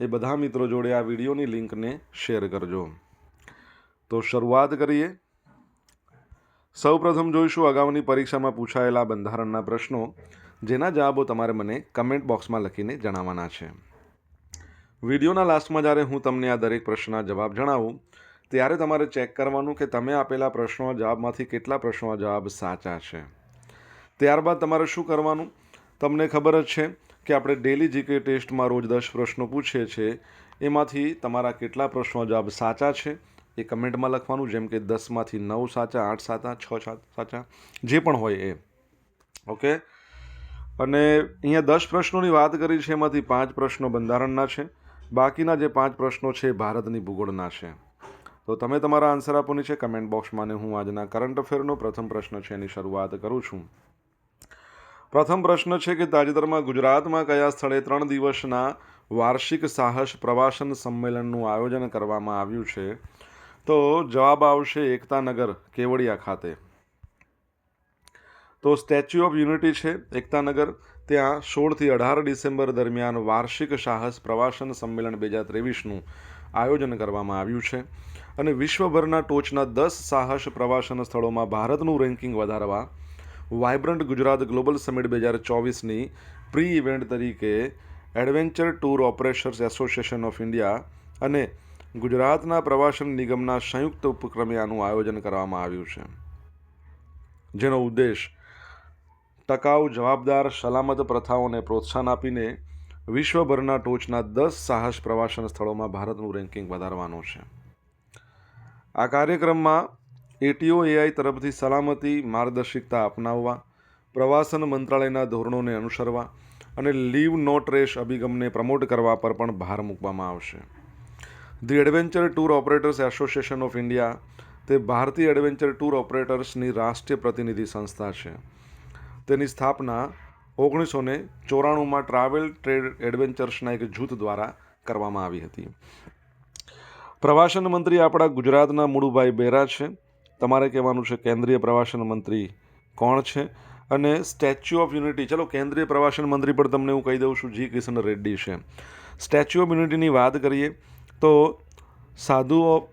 એ બધા મિત્રો જોડે આ વિડીયોની લિંકને શેર કરજો. તો શરૂઆત કરીએ. સૌપ્રથમ જોઈશું અગાઉની પરીક્ષામાં પૂછાયેલા બંધારણના પ્રશ્નો, જેના જવાબો તમારે મને કમેન્ટ બોક્સમાં લખીને જણાવવાના છે. વિડીયોના લાસ્ટમાં જ્યારે હું તમને આ દરેક પ્રશ્નના જવાબ જણાવું, ત્યારે તમારે ચેક કરવાનું કે તમે આપેલા પ્રશ્નોના જવાબમાંથી કેટલા પ્રશ્નોના જવાબ સાચા છે. ત્યારબાદ તમારે શું કરવાનું? તમને ખબર જ છે કે આપણે ડેલી જીકે ટેસ્ટમાં રોજ દસ પ્રશ્નો પૂછીએ છીએ, એમાંથી તમારા કેટલા પ્રશ્નો જવાબ સાચા છે? એ કમેન્ટમાં લખવાનું, જેમ કે દસમાંથી નવ સાચા, આઠ સાચા, છ સાચા, જે પણ હોય એ. ઓકે? અને અહીંયા દસ પ્રશ્નોની વાત કરી છે, એમાંથી પાંચ પ્રશ્નો બંધારણના છે. બાકીના જે પાંચ પ્રશ્નો છે, એ ભારતની ભૂગોળના છે. તો તમે તમારા આન્સર આપો છે કમેન્ટ બોક્સમાં અને હું આજના કરંટ અફેરનો પ્રથમ પ્રશ્ન છે, એની શરૂઆત કરું છું. પ્રથમ પ્રશ્ન છે કે તાજેતરમાં ગુજરાતમાં કયા સ્થળે ત્રણ દિવસના વાર્ષિક સાહસ પ્રવાસન સંમેલનનું આયોજન કરવામાં આવ્યું છે? તો જવાબ આવશે એકતાનગર, કેવડિયા ખાતે. તો સ્ટેચ્યુ ઓફ યુનિટી છે એકતાનગર. ત્યાં સોળથી અઢાર ડિસેમ્બર દરમિયાન વાર્ષિક સાહસ પ્રવાસન સંમેલન બે હજાર ત્રેવીસનું આયોજન કરવામાં આવ્યું છે. અને વિશ્વભરના ટોચના દસ સાહસ પ્રવાસન સ્થળોમાં ભારતનું રેન્કિંગ વધારવા વાઇબ્રન્ટ ગુજરાત ગ્લોબલ સમિટ બે હજાર ચોવીસની પ્રી ઇવેન્ટ તરીકે adventure tour operators association of India અને ગુજરાતના પ્રવાસન નિગમના સંયુક્ત ઉપક્રમે આનું આયોજન કરવામાં આવ્યું છે. જેનો ઉદ્દેશ ટકાઉ જવાબદાર સલામત પ્રથાઓને પ્રોત્સાહન આપીને વિશ્વભરના ટોચના દસ સાહસ પ્રવાસન સ્થળોમાં ભારતનું રેન્કિંગ વધારવાનો છે. આ કાર્યક્રમમાં એટીઓ એઆઈ તરફથી સલામતી, માર્ગદર્શિકતા અપનાવવા, પ્રવાસન મંત્રાલયના ધોરણોને અનુસરવા અને લીવ નો ટ્રેસ અભિગમને પ્રમોટ કરવા પર પણ ભાર મૂકવામાં આવશે. The adventure tour operators association of India, તે ભારતીય એડવેન્ચર ટૂર ઓપરેટર્સની રાષ્ટ્રીય પ્રતિનિધિ સંસ્થા છે. તેની સ્થાપના ઓગણીસો ને ચોરાણુંમાં ટ્રાવેલ ટ્રેડ એડવેન્ચર્સના એક જૂથ દ્વારા કરવામાં આવી હતી. પ્રવાસન મંત્રી આપણા ગુજરાતના મુળુભાઈ બેરા છે. તમારે કહેવાનું છે કેન્દ્રીય પ્રવાસન મંત્રી કોણ છે? અને સ્ટેચ્યુ ઓફ યુનિટી, ચલો કેન્દ્રીય પ્રવાસન મંત્રી પણ તમને હું કહી દઉં છું, જી કિશન રેડ્ડી છે. સ્ટેચ્યુ ઓફ યુનિટીની વાત કરીએ તો સાધુ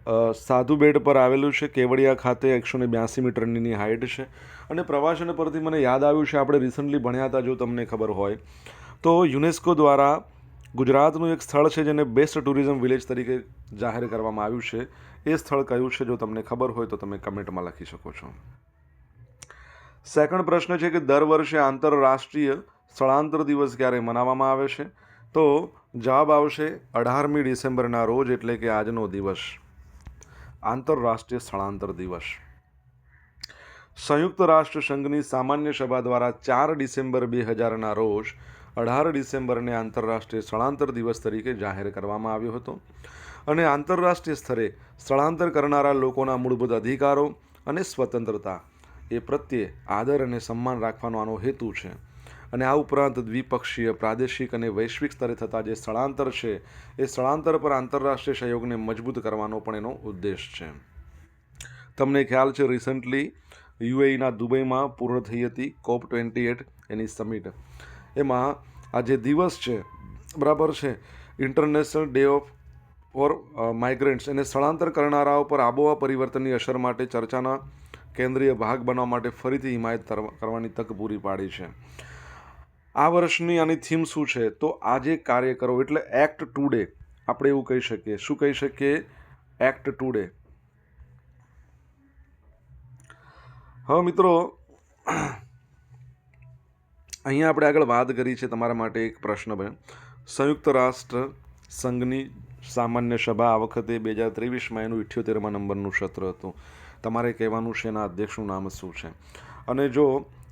સાધુ બેડ પર આવેલું છે, કેવડિયા ખાતે એકસો ને બ્યાસી મીટરની હાઇટ છે. અને પ્રવાસન પરથી મને યાદ આવ્યું છે, આપણે રિસન્ટલી ભણ્યા હતા, જો તમને ખબર હોય. તો યુનેસ્કો દ્વારા ગુજરાતનું એક સ્થળ છે જેને બેસ્ટ ટુરિઝમ વિલેજ તરીકે જાહેર કરવામાં આવ્યું છે. એ સ્થળ કયું છે જો તમને ખબર હોય તો તમે કમેન્ટમાં લખી શકો છો. સેકન્ડ પ્રશ્ન છે કે દર વર્ષે આંતરરાષ્ટ્રીય સ્થળાંતર દિવસ ક્યારે મનાવવામાં આવે છે? તો જવાબ આવશે અઢારમી ડિસેમ્બરના રોજ એટલે કે આજનો દિવસ. આંતરરાષ્ટ્રીય સ્થળાંતર દિવસ. સંયુક્ત રાષ્ટ્ર સંઘની સામાન્ય સભા દ્વારા ચાર ડિસેમ્બર બે હજારના રોજ અઢાર ડિસેમ્બરને આંતરરાષ્ટ્રીય સ્થળાંતર દિવસ તરીકે જાહેર કરવામાં આવ્યો હતો. અને આંતરરાષ્ટ્રીય સ્તરે સ્થળાંતર કરનારા લોકોના મૂળભૂત અધિકારો અને સ્વતંત્રતા એ પ્રત્યે આદર અને સન્માન રાખવાનો આનો હેતુ છે. અને આ ઉપરાંત દ્વિપક્ષીય, પ્રાદેશિક અને વૈશ્વિક સ્તરે થતા જે સ્થળાંતર છે, એ સ્થળાંતર પર આંતરરાષ્ટ્રીય સહયોગને મજબૂત કરવાનો પણ એનો ઉદ્દેશ છે. તમને ખ્યાલ છે રિસન્ટલી યુએઈના દુબઈમાં પૂર્ણ થઈ હતી કોપ ટ્વેન્ટી એટ એની સમિટ એમાં આ જે દિવસ છે, બરાબર છે international day of for migrants એને સ્થળાંતર કરનારાઓ પર આબોહવા પરિવર્તનની અસર માટે ચર્ચાના કેન્દ્રીય ભાગ બનવા માટે ફરીથી હિમાયત કરવાની તક પૂરી પાડી છે. આ વર્ષની આની થીમ શું છે? તો આજે કાર્ય કરો એટલે એક્ટ ટુડે આપણે એવું કહી શકીએ. શું કહી શકીએ? એક્ટ ટુડે હવે મિત્રો અહીંયા આપણે આગળ વાત કરી છે તમારા માટે એક પ્રશ્ન ભાઈ સંયુક્ત રાષ્ટ્ર સંઘની સામાન્ય સભા આ વખતે બે હજાર ત્રેવીસમાં એનું ઇઠ્યોતેરમાં નંબરનું સત્ર હતું. તમારે કહેવાનું છે એના અધ્યક્ષનું નામ શું છે? અને જો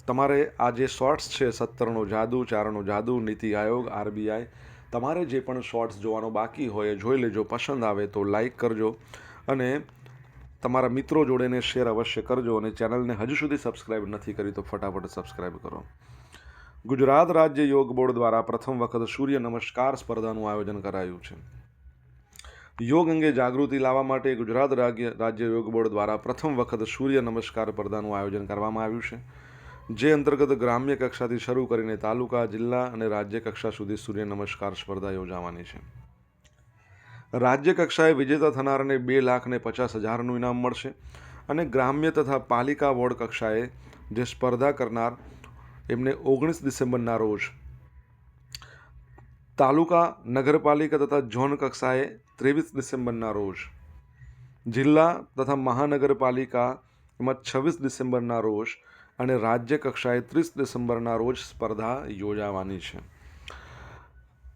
તમારે આ જે શોર્ટ્સ છે સત્તરનો જાદુ, ચારનો જાદુ, નીતિ આયોગ, આરબીઆઈ, તમારે જે પણ શોર્ટ્સ જોવાનો બાકી હોય જોઈ લેજો. પસંદ આવે તો લાઈક કરજો અને તમારા મિત્રો જોડેને શેર અવશ્ય કરજો અને ચેનલને હજુ સુધી સબસ્ક્રાઇબ નથી કરી તો ફટાફટ સબસ્ક્રાઇબ કરો. ગુજરાત રાજ્ય યોગ બોર્ડ દ્વારા પ્રથમ વખત સૂર્ય નમસ્કાર સ્પર્ધાનું આયોજન કરાયું છે. યોગ અંગે જાગૃતિ લાવવા માટે ગુજરાત રાજ્ય રાજ્ય યોગ બોર્ડ દ્વારા પ્રથમ વખત સૂર્ય નમસ્કાર સ્પર્ધાનું આયોજન કરવામાં આવ્યું છે. જે અંતર્ગત ગ્રામ્ય કક્ષાથી શરૂ કરીને તાલુકા, જિલ્લા અને રાજ્ય કક્ષા સુધી સૂર્ય નમસ્કાર સ્પર્ધા યોજાવાની છે. રાજ્ય કક્ષાએ વિજેતા થનારને બે લાખ ને પચાસ હજારનું ઇનામ મળશે અને ગ્રામ્ય તથા પાલિકા વોર્ડ કક્ષાએ જે સ્પર્ધા કરનાર એમને ઓગણીસ ડિસેમ્બરના રોજ તાલુકા નગરપાલિકા તથા ઝોન કક્ષાએ ત્રેવીસ ડિસેમ્બરના રોજ, જિલ્લા તથા મહાનગરપાલિકા એમાં છવ્વીસ ડિસેમ્બરના રોજ અને રાજ્ય કક્ષાએ ત્રીસ ડિસેમ્બરના રોજ સ્પર્ધા યોજાવાની છે.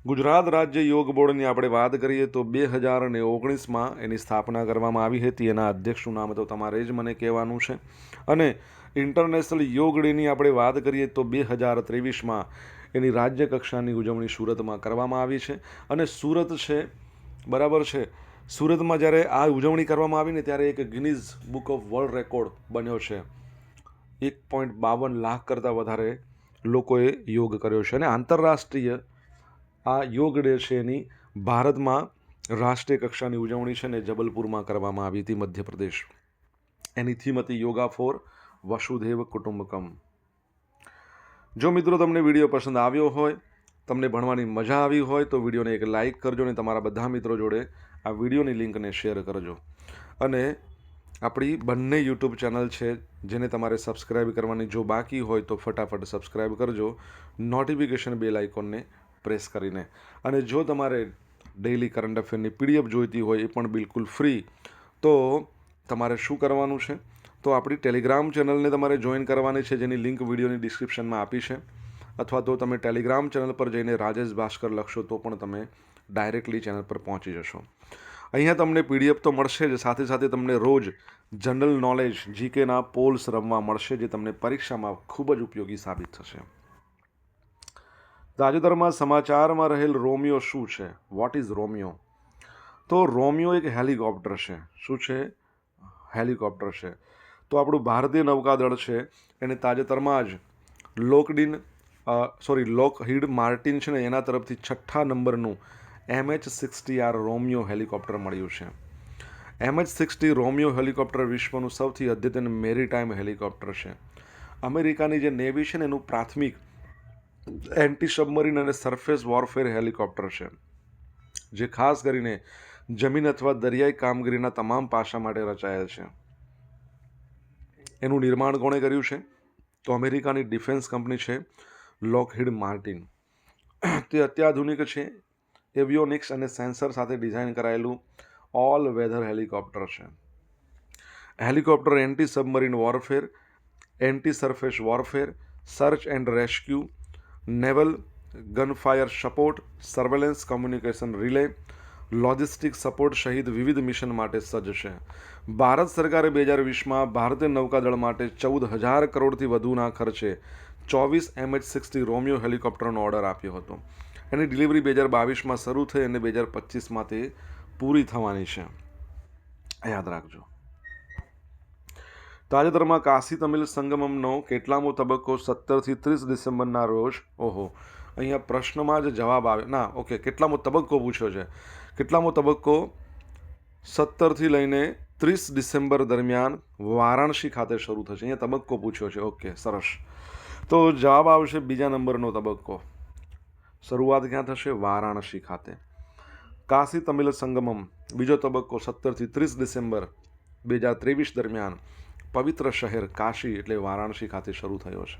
ગુજરાત રાજ્ય યોગ બોર્ડની આપણે વાત કરીએ તો બે હજાર અને ઓગણીસમાં એની સ્થાપના કરવામાં આવી હતી. એના અધ્યક્ષનું નામ તો તમારે જ મને કહેવાનું છે. અને ઇન્ટરનેશનલ યોગ ડેની આપણે વાત કરીએ તો બે હજાર ત્રેવીસમાં એની રાજ્ય કક્ષાની ઉજવણી સુરતમાં કરવામાં આવી છે. અને સુરત છે, બરાબર છે, સુરતમાં જ્યારે આ ઉજવણી કરવામાં આવી ને ત્યારે એક Guinness book of world record બન્યો છે. એક પોઈન્ટ બાવન લાખ કરતાં વધારે લોકોએ યોગ કર્યો છે. અને આંતરરાષ્ટ્રીય આ યોગ ડે છે એની ભારતમાં રાષ્ટ્રીય કક્ષાની ઉજવણી છે ને જબલપુરમાં કરવામાં આવી હતી મધ્યપ્રદેશ. એની થીમ હતી યોગા ફોર વસુધૈવ કુટુંબકમ. જો મિત્રો તમને વીડિયો પસંદ આવ્યો હોય, તમને ભણવાની મજા આવી હોય, તો વિડીયોને એક લાઇક કરજો અને તમારા બધા મિત્રો જોડે આ વિડીયોની લિંકને શેર કરજો. અને આપણી બંને યુટ્યુબ ચેનલ છે, જેને તમારે સબસ્ક્રાઇબ કરવાની જો બાકી હોય, તો ફટાફટ સબસ્ક્રાઇબ કરજો. નોટિફિકેશન બેલ આઇકોનને પ્રેસ કરીને. અને જો તમારે ડેઇલી કરંટ અફેરની પીડીએફ જોઈતી હોય, એ પણ બિલકુલ ફ્રી. તો તમારે શું કરવાનું છે? તો આપણી ટેલિગ્રામ ચેનલને તમારે જોઈન કરવાની છે, જેની લિંક વિડીયોની ડિસ્ક્રિપ્શનમાં આપી છે. અથવા તો તમે ટેલિગ્રામ ચેનલ પર જઈને રાજેશ ભાસ્કર લખશો, તો પણ તમે ડાયરેક્ટલી ચેનલ પર પહોંચી જશો. અહીંયા તમને પીડીએફ તો મળશે જ, સાથે સાથે તમને રોજ જનરલ નોલેજ જીકેના પોલ્સ રમવા મળશે, જે તમને પરીક્ષામાં ખૂબ જ ઉપયોગી સાબિત થશે. તાજેતરમાં સમાચારમાં રહેલ રોમિયો શું છે? વોટ ઇઝ રોમિયો તો રોમિયો એક હેલિકોપ્ટર છે. શું છે? હેલિકોપ્ટર છે. તો આપણું ભારતીય નૌકાદળ છે, એને તાજેતરમાં જ લોકડિન સોરી લોકહીડ માર્ટિન છે ને, એના તરફથી છઠ્ઠા નંબરનું MH sixty R Romeo helicopter મળ્યું છે. એમએચ સિક્સટી રોમિયો હેલિકોપ્ટર વિશ્વનું સૌથી અદ્યતન મેરીટાઈમ હેલિકોપ્ટર છે. અમેરિકાની જે નેવી છે ને, એનું પ્રાથમિક એન્ટી સબમરીન અને સરફેસ વોરફેર હેલિકોપ્ટર છે, જે ખાસ કરીને જમીન અથવા દરિયાઈ કામગીરીના તમામ પાસા માટે રચાયેલ છે. એનું નિર્માણ કોણે કર્યું છે? તો અમેરિકાની ડિફેન્સ કંપની છે લોકહિડ માર્ટિન. તે અત્યાધુનિક છે. એવિયોનિક્સ અને સેન્સર સાથે ડિઝાઇન કરાયેલું ઓલ વેધર હેલિકોપ્ટર છે. Helicopter anti submarine warfare, anti surface warfare, search and rescue, naval gunfire support, surveillance communication relay logistic support સહિત વિવિધ મિશન માટે સજ્જ છે. ભારત સરકારે બે હજાર વીસમાં ભારતીય નૌકાદળ માટે ચૌદ હજાર કરોડથી વધુના ખર્ચે ચોવીસ એમએચ સિક્સટી રોમિયો હેલિકોપ્ટરનો ઓર્ડર આપ્યો હતો. એની ડિલિવરી બે હજાર બાવીસમાં શરૂ થઈ અને બે હજાર પચીસમાં તે પૂરી થવાની છે. યાદ રાખજો. તાજેતરમાં કાશી તમિલ સંગમમનો કેટલામો તબક્કો સત્તરથી ત્રીસ ડિસેમ્બરના રોજ, ઓહો, અહીંયા પ્રશ્નમાં જ જવાબ આવે ના, ઓકે, કેટલામો તબક્કો પૂછ્યો છે. કેટલામો તબક્કો સત્તરથી લઈને ત્રીસ ડિસેમ્બર દરમિયાન વારાણસી ખાતે શરૂ થશે. અહીંયા તબક્કો પૂછ્યો છે. ઓકે, સરસ. તો જવાબ આવશે બીજા નંબરનો તબક્કો. શરૂઆત ક્યાં થશે? વારાણસી ખાતે. કાશી તમિલ સંગમમ. બીજો તબક્કો સત્તરથી ત્રીસ ડિસેમ્બર બે હજાર ત્રેવીસ દરમિયાન પવિત્ર શહેર કાશી એટલે વારાણસી ખાતે શરૂ થયો છે.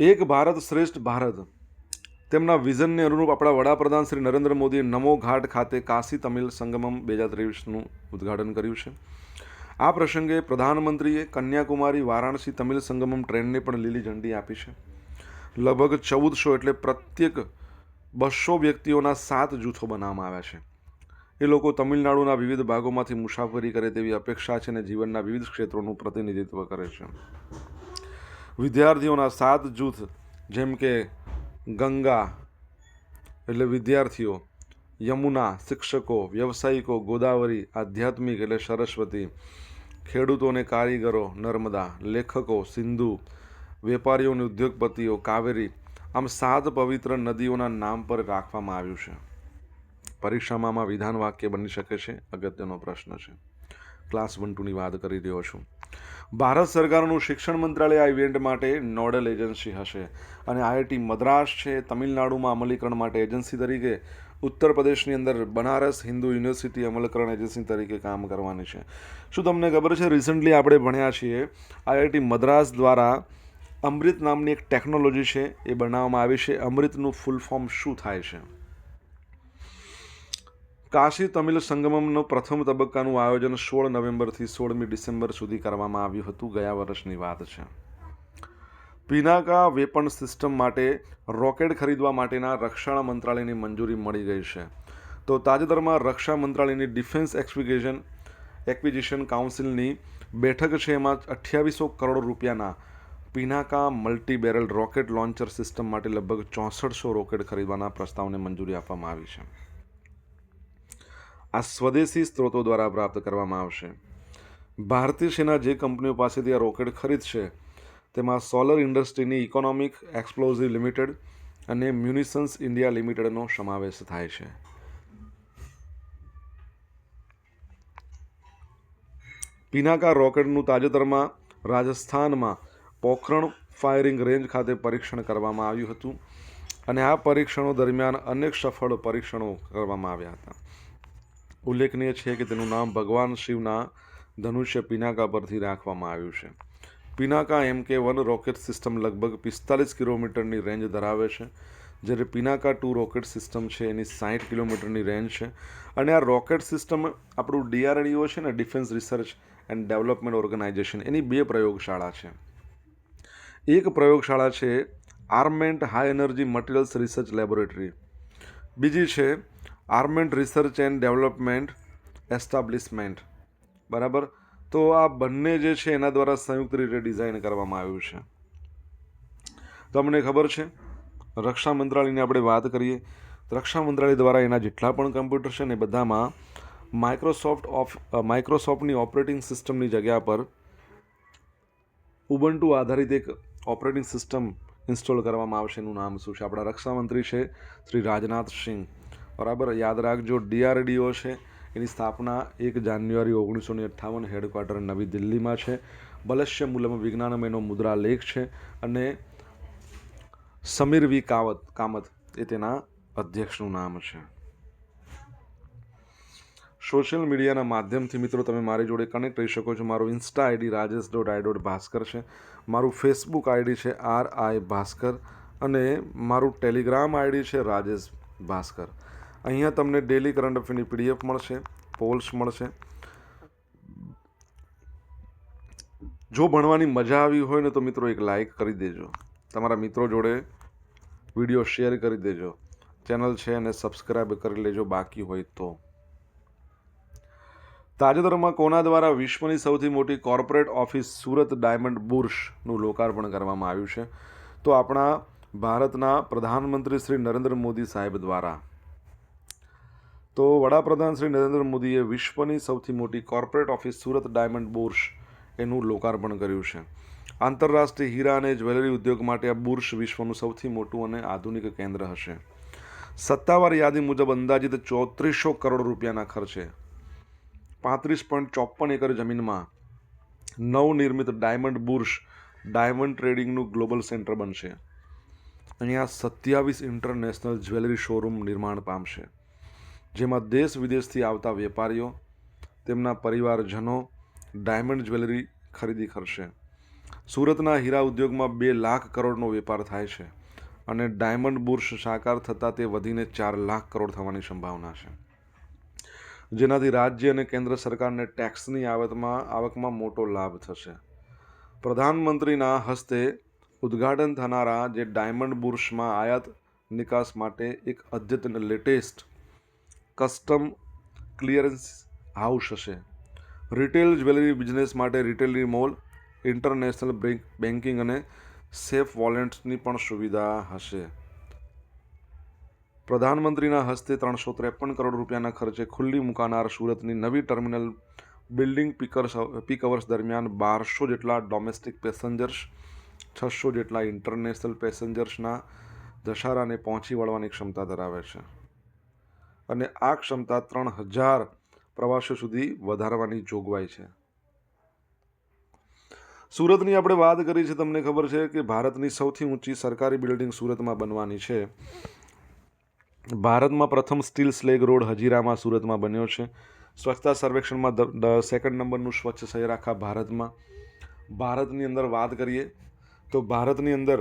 એક ભારત શ્રેષ્ઠ ભારત તેમના વિઝનને અનુરૂપ આપણા વડાપ્રધાન શ્રી નરેન્દ્ર મોદીએ નમો ઘાટ ખાતે કાશી તમિલ સંગમમ બે હજાર ત્રેવીસનું ઉદ્ઘાટન કર્યું છે. આ પ્રસંગે પ્રધાનમંત્રીએ કન્યાકુમારી વારાણસી તમિલ સંગમમ ટ્રેનને પણ લીલી ઝંડી આપી છે. લગભગ ચૌદસો એટલે પ્રત્યેક બસો વ્યક્તિઓના સાત જૂથો બનાવવામાં આવ્યા છે. એ લોકો તમિલનાડુના વિવિધ ભાગોમાંથી મુસાફરી કરે તેવી અપેક્ષા છે અને જીવનના વિવિધ ક્ષેત્રોનું પ્રતિનિધિત્વ કરે છે. વિદ્યાર્થીઓના સાત જૂથ, જેમ કે ગંગા એટલે વિદ્યાર્થીઓ, યમુના, શિક્ષકો, વ્યવસાયિકો, ગોદાવરી, આધ્યાત્મિક એટલે સરસ્વતી, ખેડૂતોને કારીગરો, નર્મદા, લેખકો, સિંધુ વેપારીઓ ઉદ્યોગપતિઓ, કાવેરી, આમ સાત પવિત્ર નદીઓના નામ પર રાખવામાં આવ્યું છે. પરીક્ષામાં વિધાન વાક્ય બની શકે છે? અગત્યનો પ્રશ્ન છે. ક્લાસ વન ટુની વાત કરી રહ્યો છું. ભારત સરકારનું શિક્ષણ મંત્રાલય આ ઇવેન્ટ માટે નોડલ એજન્સી હશે અને આઈઆઈટી મદ્રાસ છે, તમિલનાડુમાં અમલીકરણ માટે એજન્સી તરીકે ઉત્તર પ્રદેશની અંદર બનારસ હિન્દુ યુનિવર્સિટી અમલકરણ એજન્સી તરીકે કામ કરવાની છે. શું તમને ખબર છે રિસન્ટલી આપણે ભણ્યા છીએ, આઈઆઈટી મદ્રાસ દ્વારા અમૃત નામની એક ટેકનોલોજી છે, એ બનાવવામાં આવી છે. અમૃતનું ફૂલ ફોર્મ શું થાય છે? કાશી તમિલ સંગમમનો પ્રથમ તબક્કાનું આયોજન સોળ નવેમ્બરથી સોળમી ડિસેમ્બર સુધી કરવામાં આવ્યું હતું. ગયા વર્ષની વાત છે. પિનાકા વેપન સિસ્ટમ માટે રોકેટ ખરીદવા માટેના રક્ષણ મંત્રાલયની મંજૂરી મળી ગઈ છે. તો તાજેતરમાં રક્ષા મંત્રાલયની ડિફેન્સ એક્વિઝિશન એક્વિઝિશન કાઉન્સિલની બેઠક છે. એમાં અઠ્યાવીસો કરોડ રૂપિયાના Pinaka multi barrel rocket launcher system માટે લગભગ ચોસઠસો રોકેટ ખરીદવાના પ્રસ્તાવને મંજૂરી આપવામાં આવી છે. આ સ્વદેશી સ્ત્રોતો દ્વારા પ્રાપ્ત કરવામાં આવશે. ભારતીય સેના જે કંપનીઓ પાસેથી આ રોકેટ ખરીદશે, તેમાં સોલર ઇન્ડસ્ટ્રીની ઇકોનોમિક એક્સપ્લોઝિવ લિમિટેડ અને મ્યુનિસન્સ ઇન્ડિયા લિમિટેડનો સમાવેશ થાય છે. પિનાકા રોકેટનું તાજેતરમાં રાજસ્થાનમાં પોખરણ ફાયરિંગ રેન્જ ખાતે પરીક્ષણ કરવામાં આવ્યું હતું અને આ પરીક્ષણો દરમિયાન અનેક સફળ પરીક્ષણો કરવામાં આવ્યા હતા. ઉલ્લેખનીય છે કે તેનું નામ ભગવાન શિવના ધનુષ્ય પિનાકા પરથી રાખવામાં આવ્યું છે. પિનાકા એમ કે વન રોકેટ સિસ્ટમ લગભગ પિસ્તાલીસ કિલોમીટરની રેન્જ ધરાવે છે, જ્યારે પિનાકા ટુ રોકેટ સિસ્ટમ છે એની સાઠ કિલોમીટરની રેન્જ છે. અને આ રોકેટ સિસ્ટમ આપણું ડીઆરડીઓ છે ને, defence research and development organisation, એની બે પ્રયોગશાળા છે. એક પ્રયોગશાળા છે armament high energy materials research laboratory. બીજી છે armament research and development establishment. બરાબર? તો આ બંને જે છે એના દ્વારા સંયુક્ત રીતે ડિઝાઇન કરવામાં આવ્યું છે. તમને ખબર છે? રક્ષા મંત્રાલયની આપણે વાત કરીએ. તો રક્ષા મંત્રાલય દ્વારા એના જેટલા પણ કમ્પ્યુટર છે ને બધામાં માઇક્રોસોફ્ટ ઓફ માઇક્રોસોફ્ટની ઓપરેટિંગ સિસ્ટમની જગ્યા પર ઉબન્ટુ આધારિત એક ઓપરેટિંગ સિસ્ટમ ઇન્સ્ટોલ કરવામાં આવશે. એનું નામ શું છે? આપણા રક્ષામંત્રી છે શ્રી રાજનાથ સિંહ. બરાબર, યાદ રાખજો, ડીઆરડીઓ છે, એની સ્થાપના એક જાન્યુઆરી ઓગણીસો ને અઠ્ઠાવન હેડક્વાર્ટર નવી દિલ્હીમાં છે. બલશ્ય મૂલમ વિજ્ઞાનમ એનો મુદ્રા લેખ છે અને સમીર વી કાવત, કામત એ તેના અધ્યક્ષનું નામ છે. સોશિયલ મીડિયાના માધ્યમથી મિત્રો, તમે મારી જોડે કનેક્ટ રહી શકો છો. મારું insta ID Rajesh dot I dot Bhaskar છે. મારું ફેસબુક આઈડી છે આર આઈ ભાસ્કર અને મારું ટેલિગ્રામ આઈડી છે રાજેશ ભાસ્કર. અહીંયા તમને ડેલી કરંટ અફેરની પીડીએફ મળશે પોલ્સ મળશે. જો ભણવાની મજા આવી હોય ને તો મિત્રો એક લાઈક કરી દેજો. તમારા મિત્રો જોડે વીડિયો શેર કરી દેજો. ચેનલ છે અને સબસ્ક્રાઈબ કરી લેજો બાકી હોય તો. તાજેતરમાં કોના દ્વારા વિશ્વની સૌથી મોટી કોર્પોરેટ ઓફિસ સુરત ડાયમંડ બુર્શનું લોકાર્પણ કરવામાં આવ્યું છે? તો આપણા ભારતના પ્રધાનમંત્રી શ્રી નરેન્દ્ર મોદી સાહેબ દ્વારા. તો વડાપ્રધાન શ્રી નરેન્દ્ર મોદીએ વિશ્વની સૌથી મોટી corporate office Surat diamond bourse એનું લોકાર્પણ કર્યું છે. આંતરરાષ્ટ્રીય હીરા અને જ્વેલરી ઉદ્યોગ માટે આ બુર્સ વિશ્વનું સૌથી મોટું અને આધુનિક કેન્દ્ર હશે. સત્તાવાર યાદી મુજબ અંદાજિત ચોત્રીસો કરોડ રૂપિયાના ખર્ચે પાંત્રીસ પોઈન્ટ ચોપન એકર જમીનમાં નવનિર્મિત ડાયમંડ બુર્સ ડાયમંડ ટ્રેડિંગનું ગ્લોબલ સેન્ટર બનશે. અહીંયા સત્યાવીસ ઇન્ટરનેશનલ જ્વેલરી શોરૂમ નિર્માણ પામશે. જેમાં દેશ વિદેશથી આવતા વેપારીઓ, તેમના પરિવારજનો ડાયમંડ જ્વેલરી ખરીદી કરશે. સુરતના હીરા ઉદ્યોગમાં બે લાખ કરોડનો વેપાર થાય છે અને ડાયમંડ બુર્સ સાકાર થતાં તે વધીને ચાર લાખ કરોડ થવાની સંભાવના છે. જેનાથી રાજ્ય અને કેન્દ્ર સરકારને ટેક્સની આવકમાં આવકમાં મોટો લાભ થશે. પ્રધાનમંત્રીના હસ્તે ઉદ્ઘાટન થનારા જે ડાયમંડ બુર્સમાં આયાત નિકાસ માટે એક અદ્યતન લેટેસ્ટ કસ્ટમ ક્લિયરન્સ હાઉસ હશે. રિટેલ જ્વેલરી બિઝનેસ માટે રિટેલરી મોલ, ઇન્ટરનેશનલ બેન્કિંગ અને સેફ વોલેન્ટ્સની પણ સુવિધા હશે. પ્રધાનમંત્રીના હસ્તે ત્રણસો ત્રેપન કરોડ રૂપિયાના ખર્ચે ખુલ્લી મુકાનાર સુરતની નવી ટર્મિનલ બિલ્ડિંગ પીકર્સ પીક અવર્સ દરમિયાન બારસો જેટલા ડોમેસ્ટિક પેસેન્જર્સ, છસો જેટલા ઇન્ટરનેશનલ પેસેન્જર્સના દશારાને પહોંચી વળવાની ક્ષમતા ધરાવે છે. અને આ ક્ષમતા ત્રણ હજાર પ્રવાસીઓ સુધી વધારવાની જોગવાઈ છે. સુરતની આપણે વાત કરી છે, તમને ખબર છે કે ભારતની સૌથી ઊંચી સરકારી બિલ્ડિંગ સુરતમાં બનવાની છે. ભારતમાં પ્રથમ સ્ટીલ સ્લેગ રોડ હજીરામાં સુરતમાં બન્યો છે. સ્વચ્છતા સર્વેક્ષણમાં સેકન્ડ નંબરનું સ્વચ્છ શહેર આખા ભારતમાં. ભારતની અંદર વાત કરીએ તો ભારતની અંદર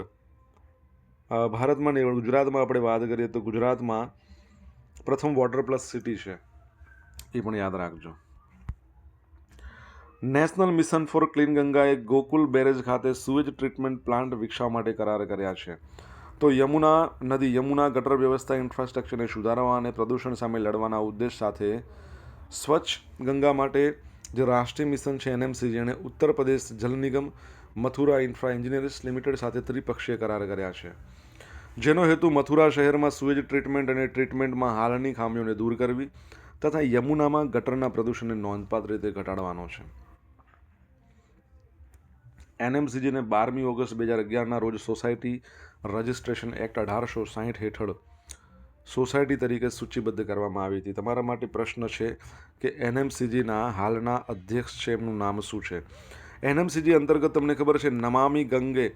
ભારતમાં ગુજરાતમાં આપણે વાત કરીએ તો ગુજરાતમાં પ્રથમ વોટર પ્લસ સિટી છે. એ પણ યાદ રાખજો. નેશનલ મિશન ફોર ક્લીન ગંગાએ ગોકુલ બેરેજ ખાતે સુએજ ટ્રીટમેન્ટ પ્લાન્ટ વિકસાવવા માટે કરાર કર્યા છે. તો યમુના નદી, યમુના ગટર વ્યવસ્થા ઇન્ફ્રાસ્ટ્રક્ચરને સુધારવા અને પ્રદૂષણ સામે લડવાના ઉદ્દેશ સાથે સ્વચ્છ ગંગા માટે જે રાષ્ટ્રીય મિશન છે એનએમસી, જેણે ઉત્તર પ્રદેશ જલ નિગમ મથુરા ઇન્ફ્રા એન્જિનિયર્સ લિમિટેડ સાથે ત્રિપક્ષીય કરાર કર્યા છે. જેનો હેતુ મથુરા શહેરમાં સુએજ ટ્રીટમેન્ટ અને ટ્રીટમેન્ટમાં હાલની ખામીઓને દૂર કરવી તથા યમુનામાં ગટરના પ્રદૂષણને નોંધપાત્ર રીતે ઘટાડવાનો છે. એનએમસીજીને બારમી ઓગસ્ટ બે હજાર અગિયારના રોજ સોસાયટી રજિસ્ટ્રેશન એક્ટ અઢારસો સાહીઠ હેઠળ સોસાયટી તરીકે સૂચિબદ્ધ કરવામાં આવી હતી. તમારા માટે પ્રશ્ન છે કે એનએમસીજીના હાલના અધ્યક્ષ છે એમનું નામ શું છે? એનએમસીજી અંતર્ગત તમને ખબર છે, નમામી ગંગે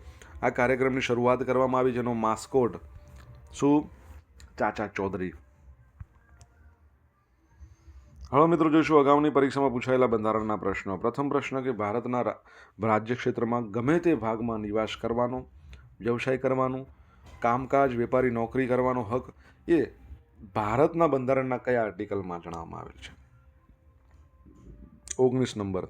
આ કાર્યક્રમની શરૂઆત કરવામાં આવી જેનો માસ્કોટ શું? ચાચા ચૌધરી. હવે મિત્રો જોઈશું અગાઉની પરીક્ષામાં પૂછાયેલા બંધારણના પ્રશ્નો. પ્રથમ પ્રશ્ન કે ભારતના રાજ્ય ક્ષેત્રમાં ગમે તે ભાગમાં નિવાસ કરવાનો, વ્યવસાય કરવાનો, કામકાજ, વેપારી, નોકરી કરવાનો હક એ ભારતના બંધારણના કયા આર્ટિકલમાં જણાવવામાં આવેલ છે? ઓગણીસ નંબર.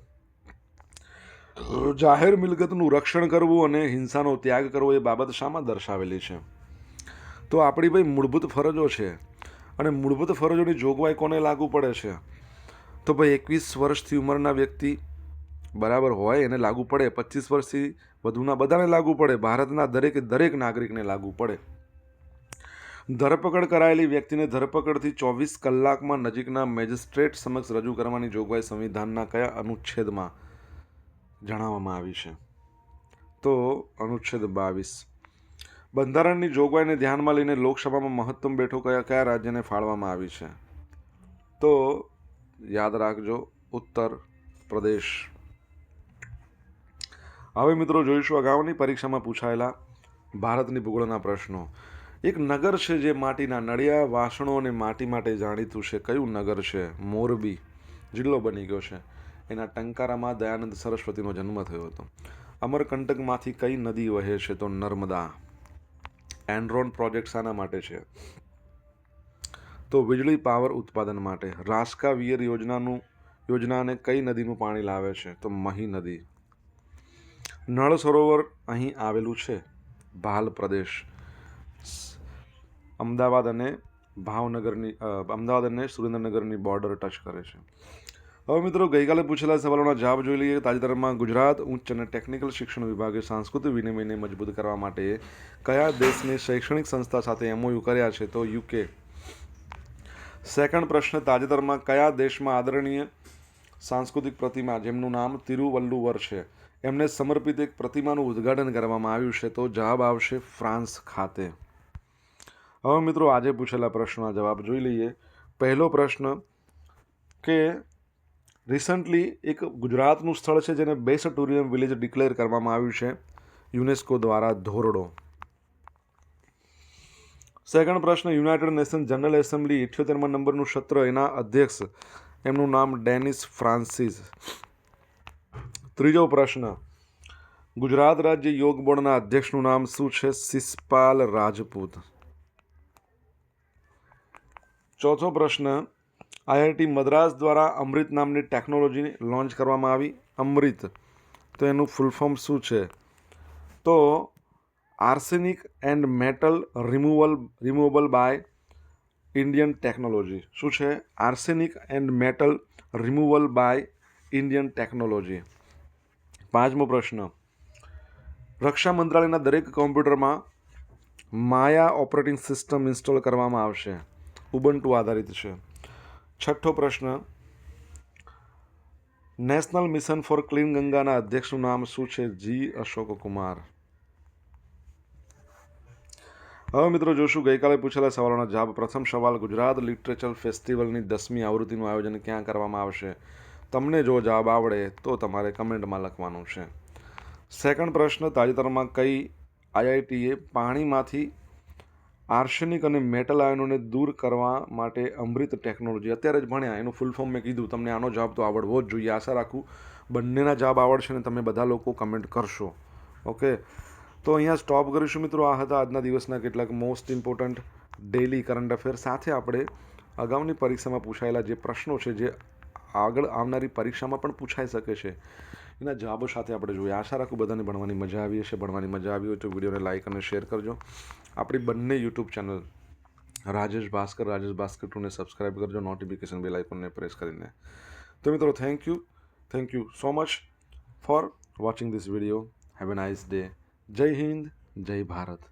જાહેર મિલકતનું રક્ષણ કરવું અને હિંસાનો ત્યાગ કરવો એ બાબત શામાં દર્શાવેલી છે. તો આપણી ભાઈ મૂળભૂત ફરજો છે અને મૂળભૂત ફરજોની જોગવાઈ કોને લાગુ પડે છે? તો ભાઈ એકવીસ વર્ષથી ઉંમરના વ્યક્તિ બરાબર હોય એને લાગુ પડે, પચીસ વર્ષથી વધુના બધાને લાગુ પડે, ભારતના દરેકે દરેક નાગરિકને લાગુ પડે. ધરપકડ કરાયેલી વ્યક્તિને ધરપકડથી ચોવીસ કલાકમાં નજીકના મેજિસ્ટ્રેટ સમક્ષ રજૂ કરવાની જોગવાઈ સંવિધાનના કયા અનુચ્છેદમાં જણાવવામાં આવી છે. તો અનુચ્છેદ બાવીસ. બંધારણની જોગવાઈને ધ્યાનમાં લઈને લોકસભામાં મહત્તમ બેઠો કયા કયા રાજ્યને ફાળવામાં આવી છે? તો યાદ રાખજો, ઉત્તર પ્રદેશ. હવે મિત્રો જોઈશું અગાઉની પરીક્ષામાં પૂછાયેલા ભારતની ભૂગોળના પ્રશ્નો. એક નગર છે જે માટીના નળિયા, વાસણો અને માટી માટે જાણીતું છે. કયું નગર છે? મોરબી જિલ્લો બની ગયો છે. એના ટંકારામાં દયાનંદ સરસ્વતીનો જન્મ થયો હતો. અમરકંટકમાંથી કઈ નદી વહે છે તો નર્મદા. એન્ડ્રોન પ્રોજેક્ટ શાના માટે છે? તો વીજળી પાવર ઉત્પાદન માટે. રાસ્કા વિયર યોજનાનું, યોજનાને કઈ નદીનું પાણી લાવે છે તો મહી નદી. નળ સરોવર અહીં આવેલું છે. ભાલ પ્રદેશ. અમદાવાદ અને ભાવનગરની અમદાવાદ અને સુરેન્દ્રનગરની બોર્ડર ટચ કરે છે. હવે મિત્રો, ગઈકાલે પૂછેલા સવાલોના જવાબ જોઈ લઈએ. તાજેતરમાં ગુજરાત ઉચ્ચ અને ટેકનિકલ શિક્ષણ વિભાગે સાંસ્કૃતિક વિનિમયને મજબૂત કરવા માટે કયા દેશની શૈક્ષણિક સંસ્થા સાથે એમઓયુ કર્યા છે? તો યુકે સેકન્ડ પ્રશ્ન, તાજેતરમાં કયા દેશમાં આદરણીય સાંસ્કૃતિક પ્રતિમા, જેમનું નામ તિરુવલ્લુવર છે, એમને સમર્પિત એક પ્રતિમાનું ઉદ્ઘાટન કરવામાં આવ્યું છે? તો જવાબ આવશે ફ્રાન્સ ખાતે. હવે મિત્રો, આજે પૂછેલા પ્રશ્નના જવાબ જોઈ લઈએ. પહેલો પ્રશ્ન, કે રિસન્ટલી એક ગુજરાતનું સ્થળ છે જેને બેસ્ટ ટુરિઝમ વિલેજ ડિક્લેર કરવામાં આવ્યું છે યુનેસ્કો દ્વારા ધોરડો. સેકન્ડ પ્રશ્ન યુનાઇટેડ નેશન જનરલ એસેમ્બલી ઇઠ્યોતેરમાં નંબરનું સત્ર, એના અધ્યક્ષ, એમનું નામ ડેનિસ ફ્રાન્સિસ. ત્રીજો પ્રશ્ન, ગુજરાત રાજ્ય યોગ બોર્ડના અધ્યક્ષનું નામ શું છે? સિસપાલ રાજપૂત. ચોથો પ્રશ્ન આઈઆઈટી મદ્રાસ દ્વારા અમૃત નામની ટેકનોલોજીની લોન્ચ કરવામાં આવી. અમૃત. તો એનું ફૂલ ફોર્મ શું છે? તો arsenic and metal removal removable by Indian technology. શું છે? Arsenic and metal removal by Indian technology. પાંચમો પ્રશ્ન. રક્ષા મંત્રાલયના દરેક કોમ્પ્યુટરમાં માયા ઓપરેટિંગ સિસ્ટમ ઇન્સ્ટોલ કરવામાં આવશે. ઉબન્ટુ આધારિત છે. છઠ્ઠો પ્રશ્ન. નેશનલ મિશન ફોર ક્લીન ગંગાના અધ્યક્ષનું નામ શું છે? જી, અશોક કુમાર. હવે મિત્રો જોશું, ગઈકાલે પૂછેલા સવાલોના જવાબ. પ્રથમ સવાલ, ગુજરાત લિટરેચર ફેસ્ટિવલની દસમી આવૃત્તિનું આયોજન ક્યાં કરવામાં આવશે? તમને જો જવાબ આવડે, તો તમારે કમેન્ટમાં લખવાનું છે. સેકન્ડ પ્રશ્ન, તાજેતરમાં કઈ આઈઆઈટીએ પાણીમાંથી આર્સેનિક અને મેટલ આયનોને દૂર કરવા માટે અમૃત ટેકનોલોજી. અત્યારે જ ભણ્યા, એનું ફૂલ ફોર્મ મેં કીધું. તમને આનો જવાબ તો આવડવો જ જોઈએ. આશા રાખું બંનેના જવાબ આવડશે ને તમે બધા લોકો કમેન્ટ કરશો. ઓકે તો અહીંયા સ્ટોપ કરીશું મિત્રો. આ હતા આજના દિવસના કેટલાક most important daily current affair સાથે આપણે અગાઉની પરીક્ષામાં પૂછાયેલા જે પ્રશ્નો છે, જે આગળ આવનારી પરીક્ષામાં પણ પૂછાઈ શકે છે, એના જવાબો સાથે આપણે જોઈએ. આશા રાખું બધાને ભણવાની મજા આવી હશે. ભણવાની મજા આવી હોય તો વિડીયોને લાઇક અને શેર કરજો. આપણી બંને યુટ્યુબ ચેનલ રાજેશ ભાસ્કર રાજેશ ભાસ્કર ટુને સબસ્ક્રાઇબ કરજો નોટિફિકેશન બેલ આઇકોનને પ્રેસ કરીને તો મિત્રો thank you thank you so much for watching this video have a nice day જય હિન્દ જય ભારત